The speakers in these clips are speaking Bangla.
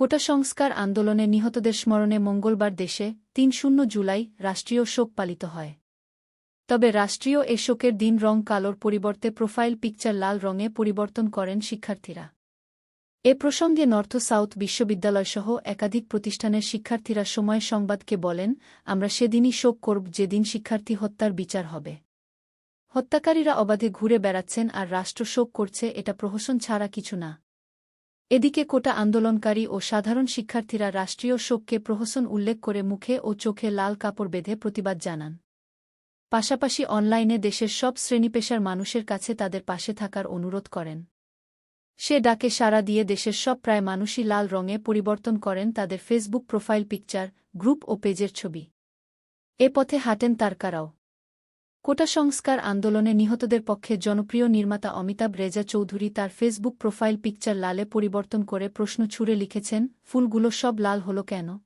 কোটা সংস্কার আন্দোলনে নিহতদের স্মরণে মঙ্গলবার দেশে তিন শূন্য জুলাই রাষ্ট্রীয় শোক পালিত হয়। তবে রাষ্ট্রীয় এ শোকের দিন রং কালোর পরিবর্তে প্রোফাইল পিকচার লাল রঙে পরিবর্তন করেন শিক্ষার্থীরা। এ প্রসঙ্গে নর্থ সাউথ বিশ্ববিদ্যালয়সহ একাধিক প্রতিষ্ঠানের শিক্ষার্থীরা সময় সংবাদকে বলেন, আমরা সেদিনই শোক করব যেদিন শিক্ষার্থী হত্যার বিচার হবে। হত্যাকারীরা অবাধে ঘুরে বেড়াচ্ছেন আর রাষ্ট্র শোক করছে, এটা প্রহসন ছাড়া কিছু না। এদিকে কোটা আন্দোলনকারী ও সাধারণ শিক্ষার্থীরা রাষ্ট্রীয় শোককে প্রহসন উল্লেখ করে মুখে ও চোখে লাল কাপড় বেঁধে প্রতিবাদ জানান। পাশাপাশি অনলাইনে দেশের সব শ্রেণীপেশার মানুষের কাছে তাদের পাশে থাকার অনুরোধ করেন। সে ডাকে সাড়া দিয়ে দেশের সব প্রায় মানুষই লাল রঙে পরিবর্তন করেন তাদের ফেসবুক প্রোফাইল পিকচার, গ্রুপ ও পেজের ছবি। এ পথে হাঁটেন তারকারাও। কোটা সংস্কার আন্দোলনে নিহতদের পক্ষে জনপ্রিয় নির্মাতা অমিতাভ রেজা চৌধুরী তার ফেসবুক প্রোফাইল পিকচার লালে পরিবর্তন করে প্রশ্ন ছুড়ে লিখেছেন, ফুলগুলো সব লাল হল কেন?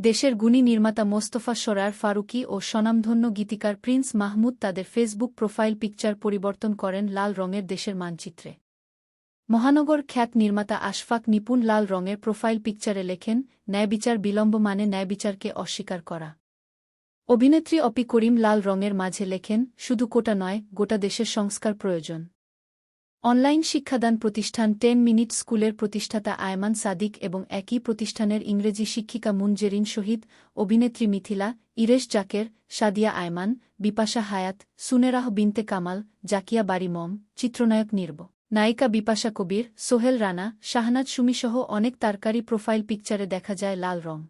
দেশের গুণী নির্মাতা মোস্তফা সরার, ফারুকি ও স্বনামধন্য গীতিকার প্রিন্স মাহমুদ তাদের ফেসবুক প্রোফাইল পিকচার পরিবর্তন করেন লাল রঙের দেশের মানচিত্রে। মহানগর খ্যাত নির্মাতা আশফাক নিপুণ লাল রঙের প্রোফাইল পিকচারে লেখেন, ন্যায়বিচার বিলম্ব মানে ন্যায়বিচারকে অস্বীকার করা। অভিনেত্রী অপি করিম লাল রঙের মাঝে লেখেন, শুধু কোটা নয়, গোটা দেশের সংস্কার প্রয়োজন। অনলাইন শিক্ষাদান প্রতিষ্ঠান টেন মিনিট স্কুলের প্রতিষ্ঠাতা আয়মান সাদিক এবং একই প্রতিষ্ঠানের ইংরেজি শিক্ষিকা মুনজেরিন শহীদ, অভিনেত্রী মিথিলা, ইরেশ জাকের, সাদিয়া আয়মান, বিপাশা হায়াত, সুনেরাহ বিনতে কামাল, জাকিয়া বাড়ি মম, চিত্রনায়ক নির্ব। নায়িকা বিপাশা কবির, সোহেল রানা, শাহনাজ সুমিসহ অনেক তারকারি প্রোফাইল পিকচারে দেখা যায় লাল রং।